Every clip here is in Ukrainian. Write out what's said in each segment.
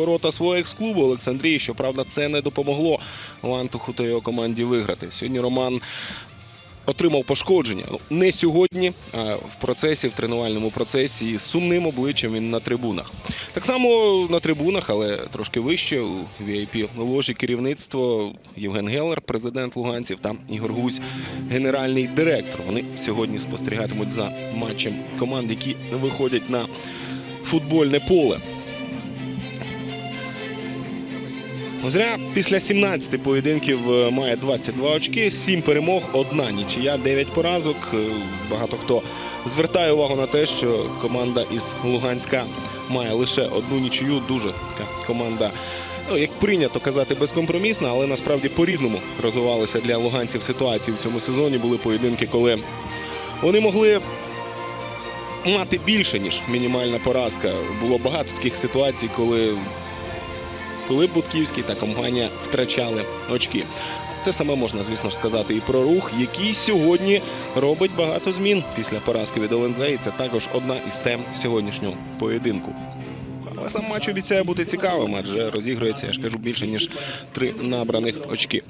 ворота свого екс-клубу Олександрії. Щоправда, це не допомогло Лантуху та його команді виграти. Сьогодні Роман отримав пошкодження. Ну, Не сьогодні, а в процесі, в тренувальному процесі. З сумним обличчям він на трибунах. Так само на трибунах, але трошки вище у vip ложі керівництво Євген Геллер, президент Луганців, та Ігор Гусь, генеральний директор. Вони сьогодні спостерігатимуть за матчем команд, які виходять на футбольне поле. Зря після 17 поєдинків е, має 22 очки, 7 перемог, одна нічия, 9 поразок. Е, Багато хто звертає увагу на те, що команда із Луганська має лише одну нічию. Дуже така команда, ну як прийнято казати, безкомпромісна, але насправді по-різному розвивалися для луганців ситуації в цьому сезоні. Були поєдинки, коли вони могли мати більше ніж мінімальна поразка. Було багато таких ситуацій, коли Пилип Будківський та компанія втрачали очки. Те саме можна, звісно ж, сказати і про рух, який сьогодні робить багато змін після поразки від. І це також одна із тем сьогоднішнього поєдинку. Але сам матч обіцяє бути цікавим, адже розігрується, я ж кажу, більше ніж три набраних очки.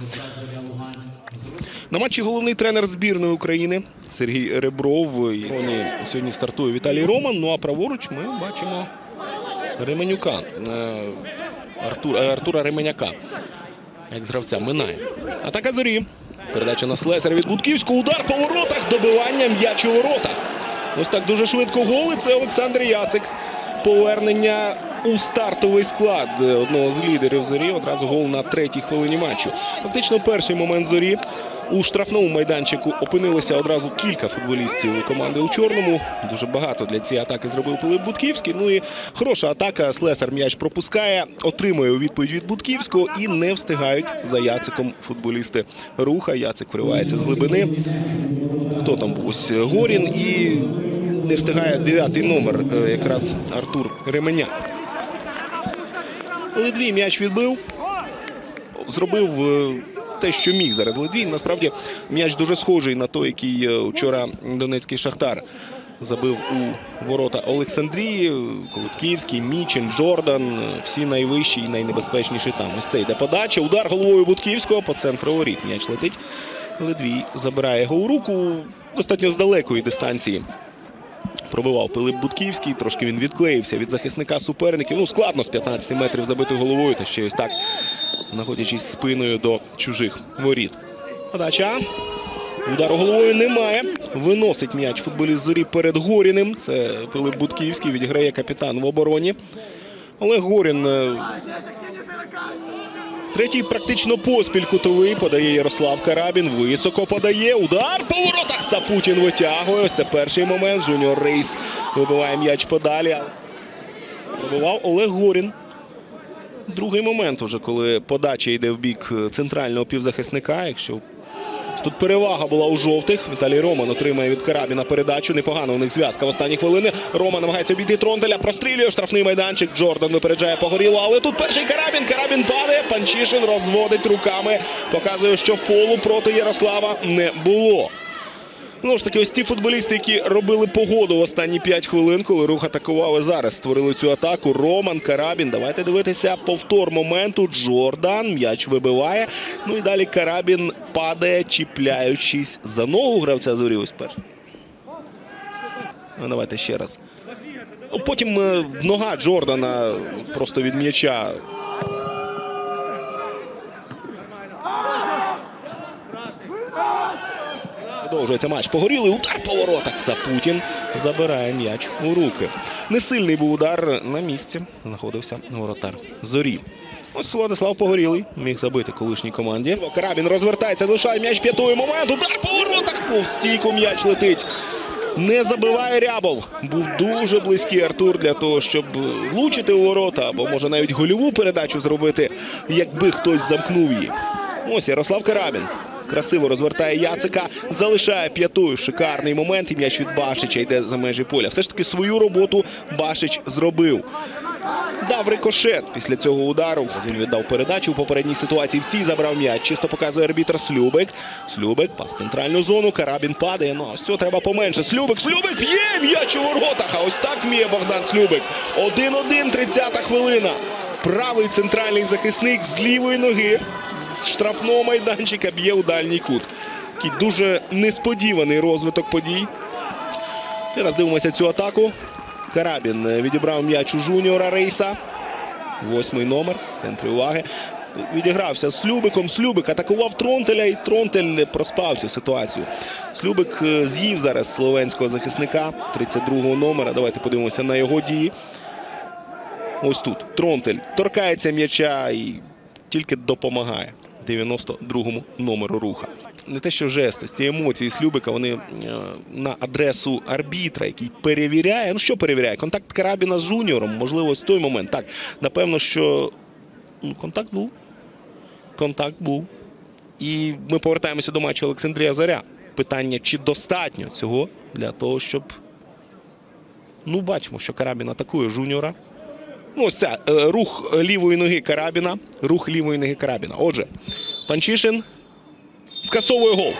На матчі головний тренер збірної України Сергій Ребров. І сьогодні стартує Віталій Роман. Ну а праворуч ми бачимо Ременюка. Артур, е, Артура Ременяка. Як з гравця минає. Атака зорі. Передача на слесар від Будківського. Удар по воротах. Добивання м'яч у. Ось так дуже швидко голи. Це Олександр Яцик. Повернення у стартовий склад одного з лідерів зорі. Одразу гол на третій хвилині матчу. Фактично, перший момент зорі. У штрафному майданчику опинилися одразу кілька футболістів команди у чорному. Дуже багато для цієї атаки зробив Пилип Будківський. Ну і хороша атака. Слесар м'яч пропускає, отримує у відповідь від Будківського і не встигають за Яциком футболісти руха. Яцик вривається з глибини. Хто там був? Ось Горін і не встигає дев'ятий номер, е, якраз Артур Ременя. Ледвій м'яч відбив. Зробив е, те, що міг зараз Ледвій. Насправді м'яч дуже схожий на той, який е, вчора Донецький Шахтар забив у ворота Олександрії. Колотківський, Мічин, Джордан. е, Всі найвищі і найнебезпечніші там. Ось це йде подача. Удар головою Будківського по центру воріт. М'яч летить. Ледвій забирає його у руку достатньо з далекої дистанції. Пробивав Пилип Будківський, трошки він відклеївся від захисника суперників. Ну, складно з 15 метрів забити головою, та ще ось так, знаходячись спиною до чужих воріт. Подача. Удару головою немає. Виносить м'яч футболіст зорі перед Горіним. Це Пилип Будківський, відіграє капітан в обороні. Олег Горін. Третій практично поспіль кутовий подає Ярослав Карабін. Високо подає. Удар по воротах. Сапутін витягує. Ось це перший момент. Жуніор Рейс вибиває м'яч подалі. Вибивав Олег Горін. Другий момент, уже коли подача йде в бік центрального півзахисника. Якщо Тут перевага була у жовтих. Віталій Роман отримає від Карабіна передачу. Непогано у них зв'язка в останні хвилини. Роман намагається обійти Тронтеля, прострілює штрафний майданчик. Джордан випереджає погоріло. Але тут перший Карабін. Карабін падає. Панчишин розводить руками. Показує, що фолу проти Ярослава не було. Ну ж таки, ось ті футболісти, які робили погоду в останні 5 хвилин, коли рух атакував зараз створили цю атаку. Роман Карабін. Давайте дивитися повтор моменту. Джордан м'яч вибиває. Ну і далі Карабін падає, чіпляючись за ногу гравця зорі. Ось перший. Ну, давайте ще раз. Ну, Потім е, нога Джордана просто від м'яча. Продовжується матч. Погорілий удар по воротах. Сапутін забирає м'яч у руки. Несильний був удар на місці. Знаходився воротар зорі. Ось Владислав Погорілий міг забити колишній команді. Карабін розвертається, лишає м'яч п'ятої момент. Удар по воротах. Повз стійку м'яч летить. Не забиває Рябов. Був дуже близький Артур для того, щоб влучити у ворота, або може навіть гольову передачу зробити, якби хтось замкнув її. Ось Ярослав Карабін. Красиво розвертає Яцика, залишає п'ятою. Шикарний момент. І м'яч від Башича йде за межі поля. Все ж таки свою роботу Башич зробив. Дав рикошет після цього удару. Він віддав передачу у попередній ситуації. В цій забрав м'яч. Чисто показує арбітр Слюбик. Слюбик пас в центральну зону. Карабін падає. Ну ось цього треба поменше. Слюбик, Слюбик б'є м'яч у воротах. А ось так вміє Богдан Слюбик. 1-1, 30-та хвилина. Правий центральний захисник з лівої ноги з штрафного майданчика б'є у дальній кут. Такий дуже несподіваний розвиток подій. І раз дивимося цю атаку. Карабін е, відібрав м'яч у жуніора рейса. Восьмий номер в центрі уваги. Відігрався з Слюбиком. Слюбик атакував Тронтеля, і Тронтель проспав цю ситуацію. Слюбик е, з'їв зараз словенського захисника 32-го номера. Давайте подивимося на його дії. Ось тут Тронтель торкається м'яча і тільки допомагає 92-му номеру руха. Не те, що жест, ось ці емоції Слюбика, вони е, на адресу арбітра, який перевіряє. Ну що перевіряє? Контакт Карабіна з жуніором, можливо, ось той момент. Так, напевно, що ну, контакт був. Контакт був. І ми повертаємося до матчу Олександрія Заря. Питання, чи достатньо цього для того, щоб. Ну, бачимо, що Карабін атакує жуніора. Ну, ось це рух лівої ноги Карабіна. Рух лівої ноги Карабіна. Отже, Панчишин скасовує гол.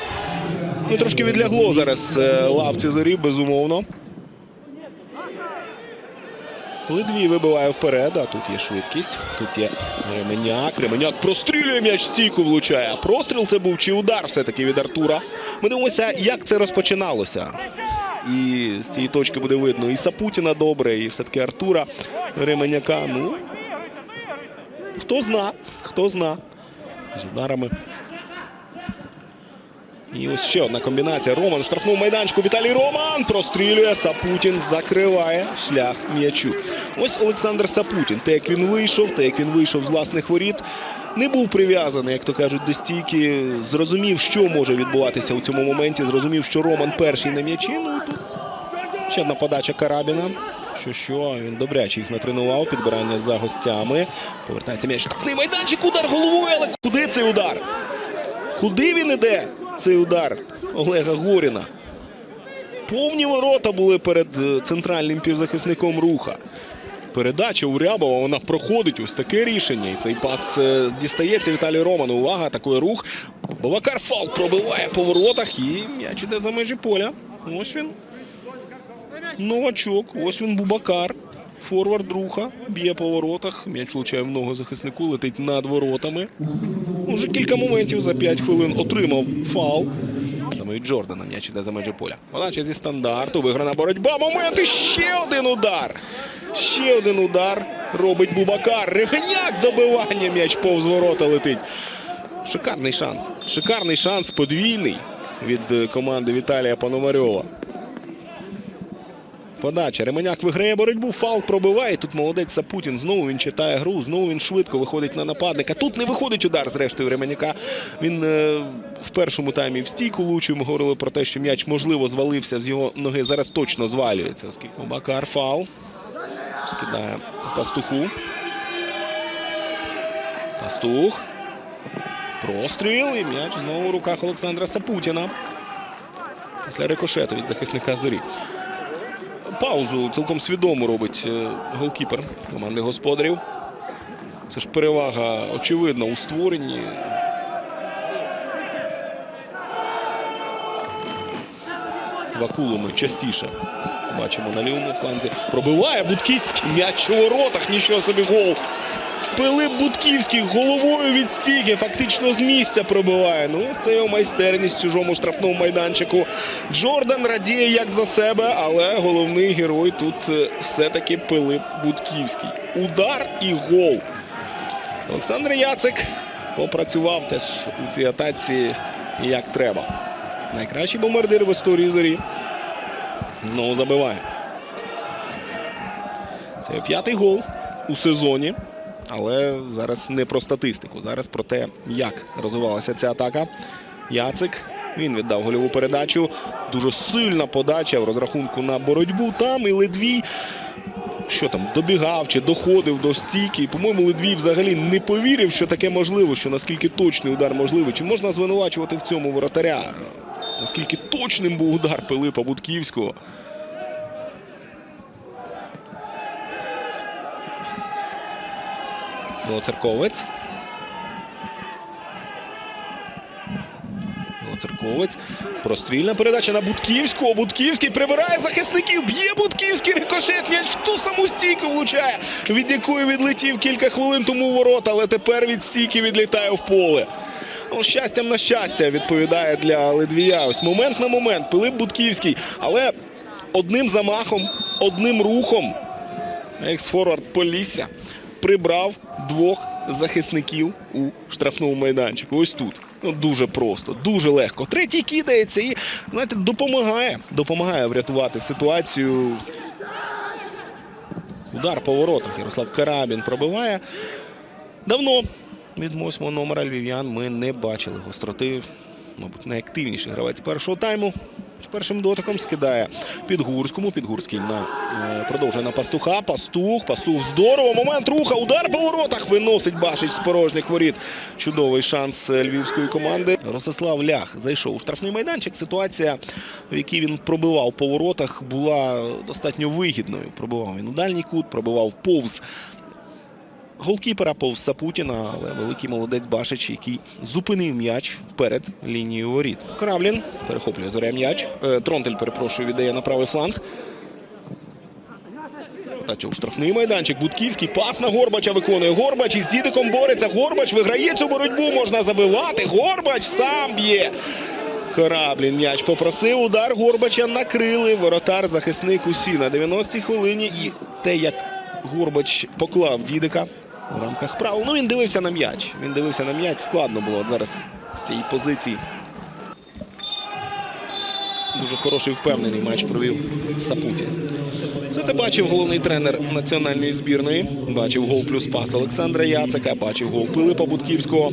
Ну, трошки відлягло зараз е, лавці зорі, безумовно. Ледвій вибиває вперед, а тут є швидкість. Тут є Ременяк. Ременяк прострілює м'яч, стійку влучає. Простріл це був чи удар все-таки від Артура. Ми дивимося, як це розпочиналося. І з цієї точки буде видно і Сапутіна добре, і все-таки Артура Ременяка. Ну, хто зна, хто зна. З ударами. І ось ще одна комбінація. Роман в штрафному майданчику. Віталій Роман прострілює. Сапутін закриває шлях м'ячу. Ось Олександр Сапутін. Те, як він вийшов, те, як він вийшов з власних воріт, не був прив'язаний, як то кажуть, до стійки. Зрозумів, що може відбуватися у цьому моменті. Зрозумів, що Роман перший на м'ячі. Ну ще одна подача Карабіна. Що що, він добряче їх натренував. Підбирання за гостями. Повертається м'яч. Штрафний майданчик. Удар головою. Але куди цей удар? Куди він іде? Цей удар Олега Горіна. Повні ворота були перед е, центральним півзахисником руха. Передача у Рябова, вона проходить. Ось таке рішення. І цей пас е, дістається Віталію Роману. Увага, атакує рух. Бавакар фал пробиває по воротах і м'яч іде за межі поля. Ось він. Новачок. Ось він Бубакар. Форвард руха. Б'є по воротах. М'яч влучає в ногу захиснику, летить над воротами. Уже кілька моментів за 5 хвилин отримав фал. Саме від Джордана м'яч іде за межі поля. Подача зі стандарту. Виграна боротьба. Момент і ще один удар. Ще один удар робить Бубакар. Ременяк добивання. М'яч повз ворота летить. Шикарний шанс. Шикарний шанс подвійний від е, команди Віталія Пономарьова. Подача. Ременяк виграє боротьбу, фал пробиває. Тут молодець Сапутін. Знову він читає гру, знову він швидко виходить на нападника. Тут не виходить удар, зрештою, Ременяка. Він е, в першому таймі в стійку лучив. Ми говорили про те, що м'яч, можливо, звалився з його ноги. Зараз точно звалюється. Оскільки Бакар фал. Скидає пастуху. Пастух. Простріл. І м'яч знову в руках Олександра Сапутіна. Після рикошету від захисника зорі. Паузу цілком свідомо робить е, голкіпер команди господарів. Це ж перевага очевидна у створенні. Вакулу ми частіше бачимо на лівому фланзі. Пробиває Будківський м'яч у воротах. Нічого собі гол. Пилип Будківський головою від стійки, фактично з місця пробиває. Ну, ось це його майстерність в чужому штрафному майданчику. Джордан радіє як за себе, але головний герой тут е, все-таки Пилип Будківський. Удар і гол. Олександр Яцик попрацював теж у цій атаці як треба. Найкращий бомбардир в історії зорі. Знову забиває. Це п'ятий гол у сезоні. Але зараз не про статистику. Зараз про те, як розвивалася ця атака. Яцик. Він віддав гольову передачу. Дуже сильна подача в розрахунку на боротьбу. Там і Ледвій. Що там, добігав чи доходив до стійки. По-моєму, Ледвій взагалі не повірив, що таке можливо, що наскільки точний удар можливий. Чи можна звинувачувати в цьому воротаря? Наскільки точним був удар Пилипа Будківського. Білоцерковець. Білоцерковець. Прострільна передача на Будківського. Будківський прибирає захисників. Б'є Будківський. Рикошет, м'яч в ту саму стійку влучає, від якої відлетів кілька хвилин тому ворота, але тепер від стійки відлітає в поле. Ну, щастям на щастя відповідає для Ледвія. Ось момент на момент. Пилип Будківський. Але одним замахом, одним рухом екс-форвард Полісся прибрав двох захисників у штрафному майданчику. Ось тут. Ну, дуже просто, дуже легко. Третій кидається і, знаєте, допомагає. Допомагає врятувати ситуацію. Удар по воротах. Ярослав Карабін пробиває. Давно від восьмого номера львів'ян ми не бачили гостроти. Мабуть, найактивніший гравець першого тайму. Першим дотиком скидає Підгурському. Підгурський на, е, продовжує на пастуха. Пастух, пастух здорово. Момент руха. Удар по воротах виносить Башич з порожніх воріт. Чудовий шанс е, львівської команди. Ростислав Лях зайшов у штрафний майданчик. Ситуація, в якій він пробивав по воротах, була достатньо вигідною. Пробивав він у дальній кут, пробивав повз голкіпера повз Сапутіна, але великий молодець Башич, який зупинив м'яч перед лінією воріт. Кравлін перехоплює зоря м'яч. Е, Тронтель, перепрошую, віддає на правий фланг. Тача у штрафний майданчик. Будківський пас на Горбача виконує. Горбач із Дідиком бореться. Горбач виграє цю боротьбу. Можна забивати. Горбач сам б'є. Кораблін м'яч попросив. Удар Горбача накрили. Воротар, захисник усі на 90-й хвилині. І те, як Горбач поклав Дідика у рамках правил. Ну він дивився на м'яч. Він дивився на м'яч. Складно було зараз з цієї позиції. Дуже хороший впевнений матч провів Сапутін. Все це бачив головний тренер національної збірної. Бачив гол плюс пас Олександра Яцика, бачив гол Пилипа Будківського.